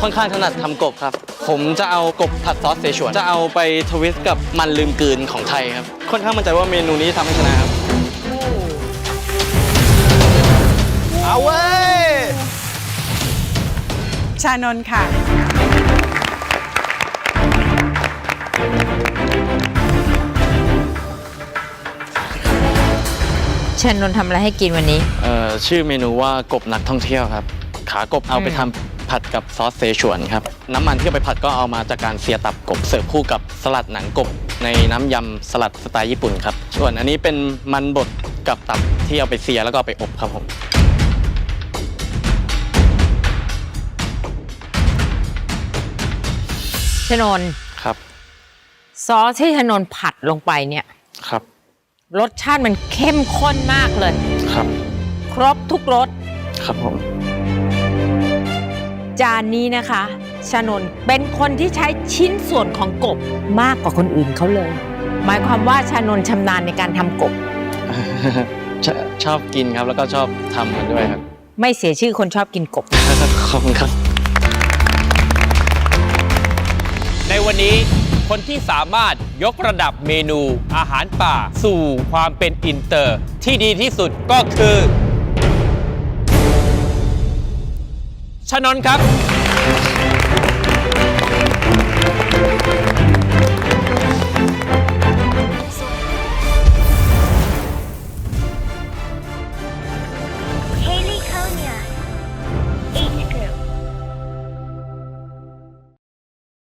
ค่อนข้างถนัดทำกบครับ ผมจะเอากบผัดซอสเสฉวน จะเอาไปทวิสต์กับมันลืมกลืนของไทยครับ ค่อนข้างมั่นใจว่าเมนูนี้ทำให้ชนะครับ เอาเว้ย ชานนท์ค่ะเชนนนท์ทำอะไรให้กินวันนี้ เอ่อ ชื่อเมนูว่ากบนักท่องเที่ยวครับ ขากบเอาไปทำ ผัดกับซอสเสฉวนครับ น้ำมันที่เอาไปผัดก็เอามาจากการเสียตับกบเสิร์ฟคู่กับสลัดหนังกบ ในน้ำยำสลัดสไตล์ญี่ปุ่นครับ ส่วนอันนี้เป็นมันบดกับตับที่เอาไปเสียแล้วก็เอาไปอบครับผมชนนท์ครับ ซอสที่ชนนท์ผัดลงไปเนี่ยครับรสชาติมันเข้มข้นมากเลย ครับ ครบทุกรสครับผม จานนี้นะคะชนนท์เป็นคนที่ใช้ชิ้นส่วนของกบมากกว่าคนอื่นเขาเลย หมายความว่าชานนท์ชำนาญในการทำกบชชอบกินครับแล้วก็ชอบทำมันด้วยครับ ไม่เสียชื่อคนชอบกินกบ ขอบคุณครับ ในวันนี้คนที่สามารถยกระดับเมนูอาหารป่าสู่ความเป็นอินเตอร์ ที่ดีที่สุดก็คือ ชนนครับ